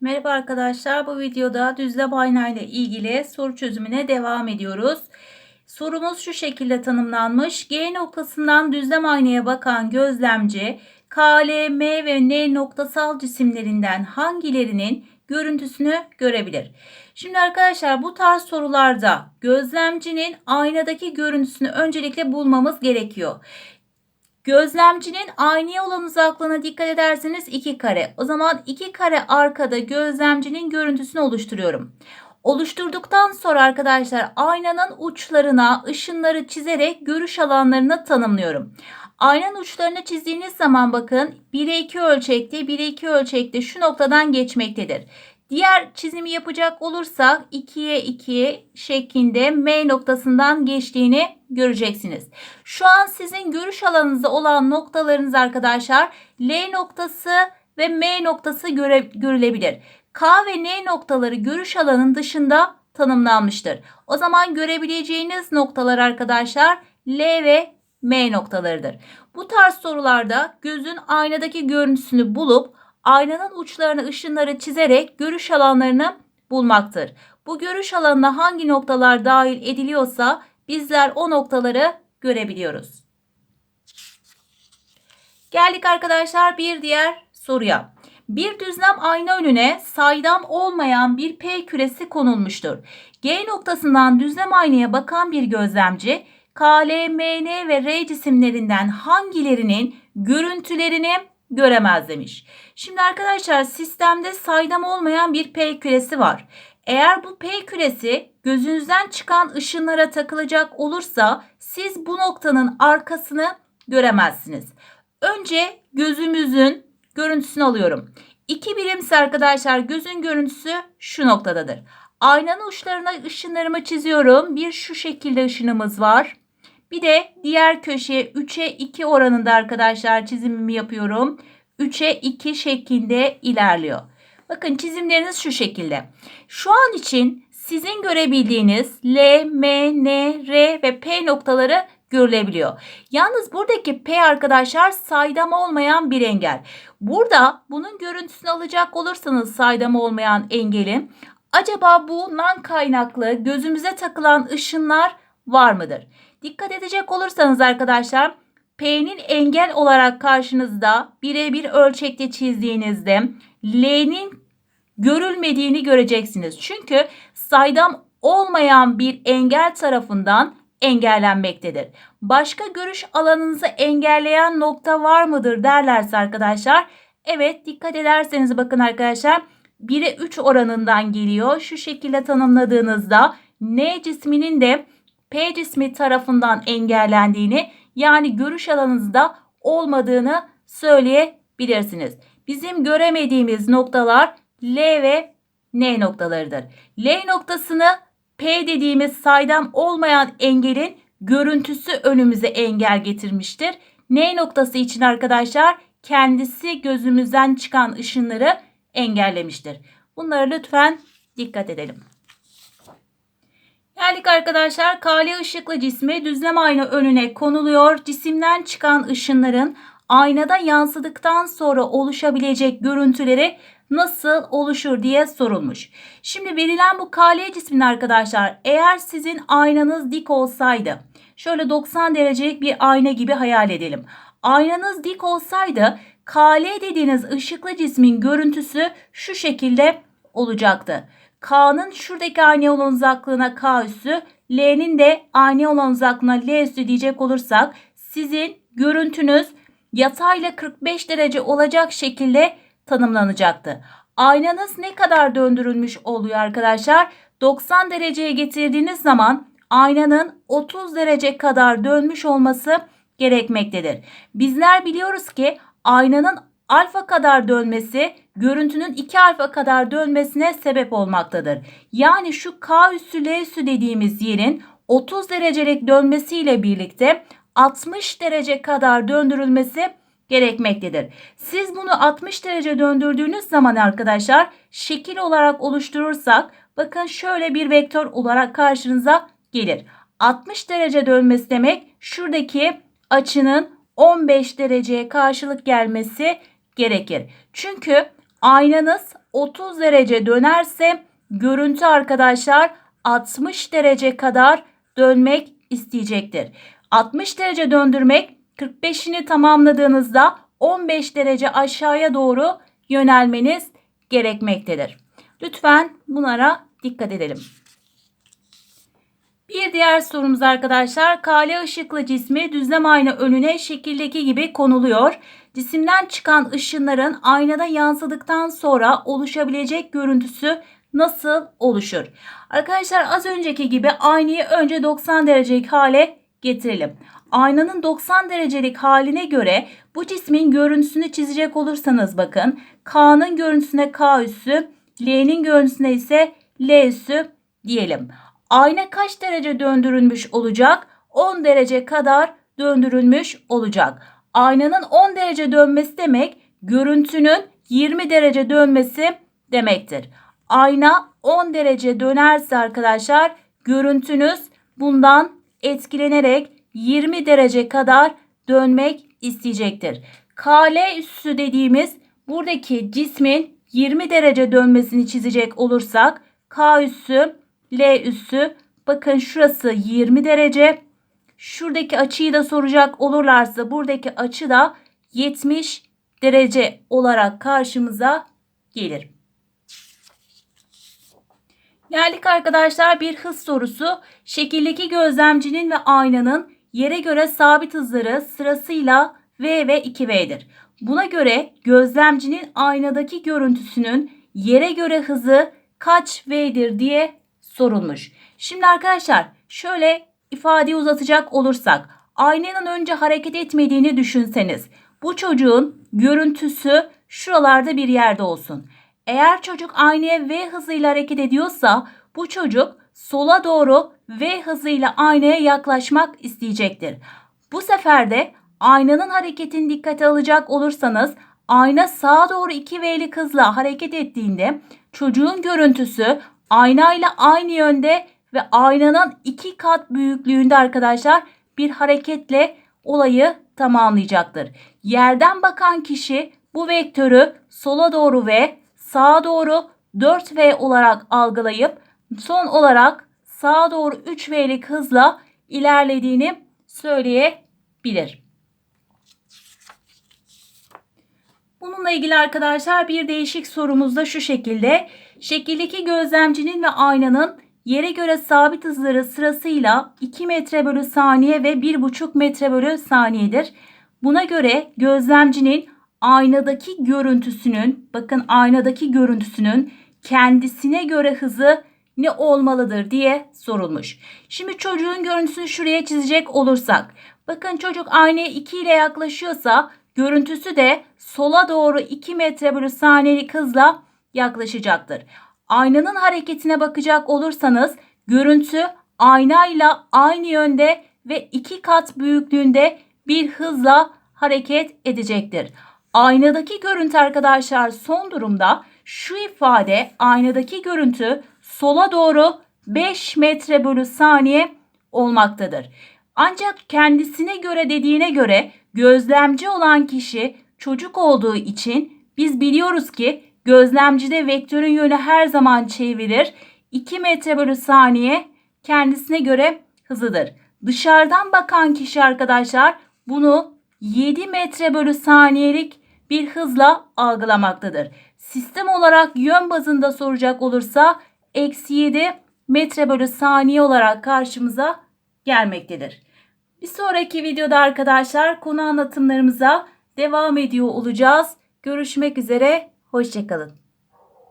Merhaba arkadaşlar. Bu videoda düzlem ayna ile ilgili soru çözümüne devam ediyoruz. Sorumuz şu şekilde tanımlanmış. G noktasından düzlem aynaya bakan gözlemci K, L, M ve N noktasal cisimlerinden hangilerinin görüntüsünü görebilir? Şimdi arkadaşlar bu tarz sorularda gözlemcinin aynadaki görüntüsünü öncelikle bulmamız gerekiyor. Gözlemcinin aynaya olan uzaklığına dikkat ederseniz 2 kare. O zaman 2 kare arkada gözlemcinin görüntüsünü oluşturuyorum. Oluşturduktan sonra arkadaşlar aynanın uçlarına ışınları çizerek görüş alanlarını tanımlıyorum. Aynanın uçlarını çizdiğiniz zaman bakın 1'e 2 ölçekte 1'e 2 ölçekte şu noktadan geçmektedir. Diğer çizimi yapacak olursak 2'ye 2 şeklinde M noktasından geçtiğini göreceksiniz. Şu an sizin görüş alanınızda olan noktalarınız arkadaşlar L noktası ve M noktası göre, görülebilir. K ve N noktaları görüş alanının dışında tanımlanmıştır. O zaman görebileceğiniz noktalar arkadaşlar L ve M noktalarıdır. Bu tarz sorularda gözün aynadaki görüntüsünü bulup aynanın uçlarına ışınları çizerek görüş alanlarını bulmaktır. Bu görüş alanına hangi noktalar dahil ediliyorsa bizler o noktaları görebiliyoruz. Geldik arkadaşlar bir diğer soruya. Bir düzlem ayna önüne saydam olmayan bir P küresi konulmuştur. G noktasından düzlem aynaya bakan bir gözlemci K, L, M, N ve R cisimlerinden hangilerinin görüntülerini göremez demiş. Şimdi arkadaşlar sistemde saydam olmayan bir P küresi var. Eğer bu P küresi gözünüzden çıkan ışınlara takılacak olursa siz bu noktanın arkasını göremezsiniz. Önce gözümüzün görüntüsünü alıyorum. İki birimse arkadaşlar gözün görüntüsü şu noktadadır. Aynanın uçlarına ışınlarımı çiziyorum. Bir şu şekilde ışınımız var. Bir de diğer köşeye 3'e 2 oranında arkadaşlar çizimimi yapıyorum. 3'e 2 şeklinde ilerliyor. Bakın çizimleriniz şu şekilde. Şu an için sizin görebildiğiniz L, M, N, R ve P noktaları görülebiliyor. Yalnız buradaki P arkadaşlar saydam olmayan bir engel. Burada bunun görüntüsünü alacak olursanız saydam olmayan engelin acaba bundan kaynaklı gözümüze takılan ışınlar var mıdır? Dikkat edecek olursanız arkadaşlar P'nin engel olarak karşınızda birebir ölçekte çizdiğinizde L'nin görülmediğini göreceksiniz. Çünkü saydam olmayan bir engel tarafından engellenmektedir. Başka görüş alanınızı engelleyen nokta var mıdır derlerse arkadaşlar. Evet dikkat ederseniz bakın arkadaşlar 1'e 3 oranından geliyor. Şu şekilde tanımladığınızda N cisminin de P cismi tarafından engellendiğini yani görüş alanınızda olmadığını söyleyebilirsiniz. Bizim göremediğimiz noktalar L ve N noktalarıdır. L noktasını P dediğimiz saydam olmayan engelin görüntüsü önümüze engel getirmiştir. N noktası için arkadaşlar kendisi gözümüzden çıkan ışınları engellemiştir. Bunlara lütfen dikkat edelim. Geldik arkadaşlar. Kale ışıklı cismi düzlem ayna önüne konuluyor. Cisimden çıkan ışınların aynada yansıdıktan sonra oluşabilecek görüntüleri nasıl oluşur diye sorulmuş. Şimdi verilen bu KL cismin arkadaşlar eğer sizin aynanız dik olsaydı şöyle 90 derecelik bir ayna gibi hayal edelim. Aynanız dik olsaydı KL dediğiniz ışıklı cismin görüntüsü şu şekilde olacaktı. K'nın şuradaki ani olan uzaklığına K üssü, L'nin de ani olan uzaklığına L üssü diyecek olursak sizin görüntünüz yatayla 45 derece olacak şekilde tanımlanacaktı. Aynanız ne kadar döndürülmüş oluyor arkadaşlar? 90 dereceye getirdiğiniz zaman aynanın 30 derece kadar dönmüş olması gerekmektedir. Bizler biliyoruz ki aynanın alfa kadar dönmesi görüntünün 2 alfa kadar dönmesine sebep olmaktadır. Yani şu K üssü L üssü dediğimiz yerin 30 derecelik dönmesiyle birlikte 60 derece kadar döndürülmesi gerekmektedir. Siz bunu 60 derece döndürdüğünüz zaman arkadaşlar şekil olarak oluşturursak bakın şöyle bir vektör olarak karşınıza gelir. 60 derece dönmesi demek şuradaki açının 15 dereceye karşılık gelmesi gerekir. Çünkü Aynanız 30 derece dönerse görüntü arkadaşlar 60 derece kadar dönmek isteyecektir. 60 derece döndürmek 45'ini tamamladığınızda 15 derece aşağıya doğru yönelmeniz gerekmektedir. Lütfen bunlara dikkat edelim. Bir diğer sorumuz arkadaşlar. Kale ışıklı cismi düzlem ayna önüne şekildeki gibi konuluyor. Cisimden çıkan ışınların aynada yansıdıktan sonra oluşabilecek görüntüsü nasıl oluşur? Arkadaşlar az önceki gibi aynayı önce 90 derecelik hale getirelim. Aynanın 90 derecelik haline göre bu cismin görüntüsünü çizecek olursanız bakın K'nın görüntüsüne K üssü, L'nin görüntüsüne ise L üssü diyelim. Ayna kaç derece döndürülmüş olacak? 10 derece kadar döndürülmüş olacak. Aynanın 10 derece dönmesi demek görüntünün 20 derece dönmesi demektir. Ayna 10 derece dönerse arkadaşlar görüntünüz bundan etkilenerek 20 derece kadar dönmek isteyecektir. KL üssü dediğimiz buradaki cismin 20 derece dönmesini çizecek olursak K üssü, L üssü bakın şurası 20 derece. Şuradaki açıyı da soracak olurlarsa buradaki açı da 70 derece olarak karşımıza gelir. Geldik arkadaşlar bir hız sorusu. Şekildeki gözlemcinin ve aynanın yere göre sabit hızları sırasıyla V ve 2V'dir. Buna göre gözlemcinin aynadaki görüntüsünün yere göre hızı kaç V'dir diye sorulmuş. Şimdi arkadaşlar şöyle ifadeyi uzatacak olursak aynanın önce hareket etmediğini düşünseniz bu çocuğun görüntüsü şuralarda bir yerde olsun. Eğer çocuk aynaya V hızıyla hareket ediyorsa bu çocuk sola doğru V hızıyla aynaya yaklaşmak isteyecektir. Bu sefer de aynanın hareketini dikkate alacak olursanız ayna sağa doğru 2V'lik hızla hareket ettiğinde çocuğun görüntüsü aynayla aynı yönde ve aynanın iki kat büyüklüğünde arkadaşlar bir hareketle olayı tamamlayacaktır. Yerden bakan kişi bu vektörü sola doğru ve sağa doğru 4V olarak algılayıp son olarak sağa doğru 3V'lik hızla ilerlediğini söyleyebilir. Bununla ilgili arkadaşlar bir değişik sorumuz da şu şekilde. Şekildeki gözlemcinin ve aynanın yere göre sabit hızları sırasıyla 2 metre bölü saniye ve 1,5 metre bölü saniyedir. Buna göre gözlemcinin aynadaki görüntüsünün bakın aynadaki görüntüsünün kendisine göre hızı ne olmalıdır diye sorulmuş. Şimdi çocuğun görüntüsünü şuraya çizecek olursak bakın çocuk aynaya 2 ile yaklaşıyorsa görüntüsü de sola doğru 2 metre bölü saniyelik hızla yaklaşacaktır. Aynanın hareketine bakacak olursanız görüntü aynayla aynı yönde ve iki kat büyüklüğünde bir hızla hareket edecektir. Aynadaki görüntü arkadaşlar son durumda şu ifade aynadaki görüntü sola doğru 5 metre bölü saniye olmaktadır. Ancak kendisine göre dediğine göre gözlemci olan kişi çocuk olduğu için biz biliyoruz ki gözlemcide vektörün yönü her zaman çevirir. 2 metre bölü saniye kendisine göre hızıdır. Dışarıdan bakan kişi arkadaşlar bunu 7 metre bölü saniyelik bir hızla algılamaktadır. Sistem olarak yön bazında soracak olursa eksi 7 metre bölü saniye olarak karşımıza gelmektedir. Bir sonraki videoda arkadaşlar konu anlatımlarımıza devam ediyor olacağız. Görüşmek üzere, hoşçakalın.